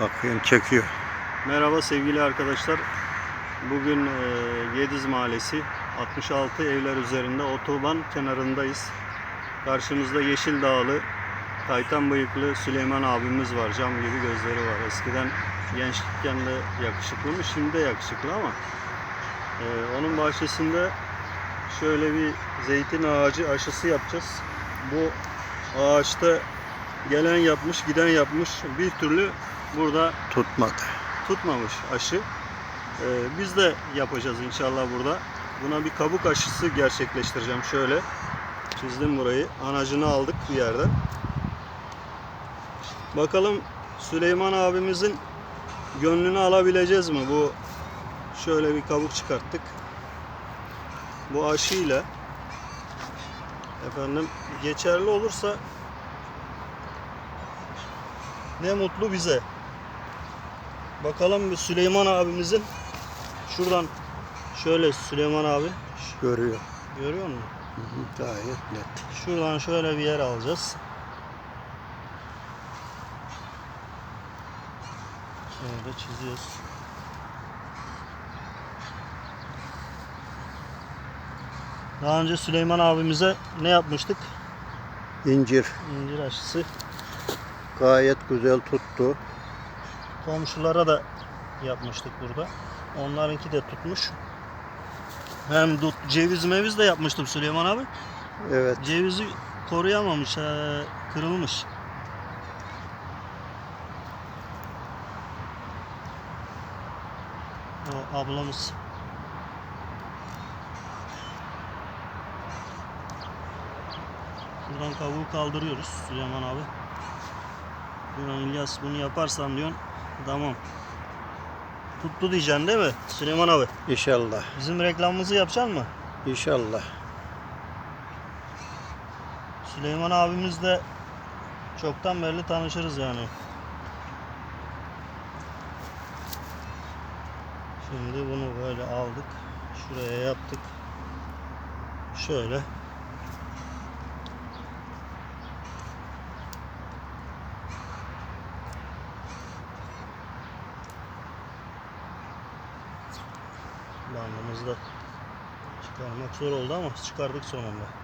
Bakayım çekiyor. Merhaba sevgili arkadaşlar. Bugün e, Yediz Mahallesi 66 evler üzerinde otoban kenarındayız. Karşımızda Yeşil Dağlı, Taytan bıyıklı Süleyman abimiz var. Cam gibi gözleri var. Eskiden gençlikken de yakışıklı Şimdi de yakışıklı ama e, onun bahçesinde şöyle bir zeytin ağacı aşısı yapacağız. Bu ağaçta gelen yapmış, giden yapmış. Bir türlü burada Tutmadı. tutmamış aşı. Ee, biz de yapacağız inşallah burada. Buna bir kabuk aşısı gerçekleştireceğim. Şöyle çizdim burayı. Anacını aldık bir yerden. Bakalım Süleyman abimizin gönlünü alabileceğiz mi? Bu şöyle bir kabuk çıkarttık. Bu aşıyla efendim geçerli olursa ne mutlu bize. Bakalım bir Süleyman abimizin şuradan şöyle Süleyman abi Görüyor. görüyor musun? Hı hı, Gayet net. Şuradan şöyle bir yer alacağız. Şöyle çiziyoruz. Daha önce Süleyman abimize ne yapmıştık? İncir İncir aşısı. gayet güzel tuttu. Komşulara da yapmıştık burada. Onlarınki de tutmuş. Hem dut, ceviz meviz de yapmıştım Süleyman abi. Evet. Cevizi koruyamamış, kırılmış. O ablamız. Şuradan kavuğu kaldırıyoruz Süleyman abi. Diyorsun İlyas bunu yaparsan diyorsun tamam. Tuttu diyeceksin değil mi Süleyman abi? İnşallah. Bizim reklamımızı yapacaksın mı? İnşallah. Süleyman abimiz de çoktan beri tanışırız yani. Şimdi bunu böyle aldık. Şuraya yaptık. Şöyle. Bandımızı da çıkarmak zor oldu ama çıkardık sonunda.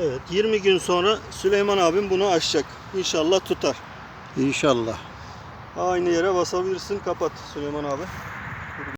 Evet 20 gün sonra Süleyman abim bunu açacak. İnşallah tutar. İnşallah. Aynı yere basabilirsin kapat Süleyman abi.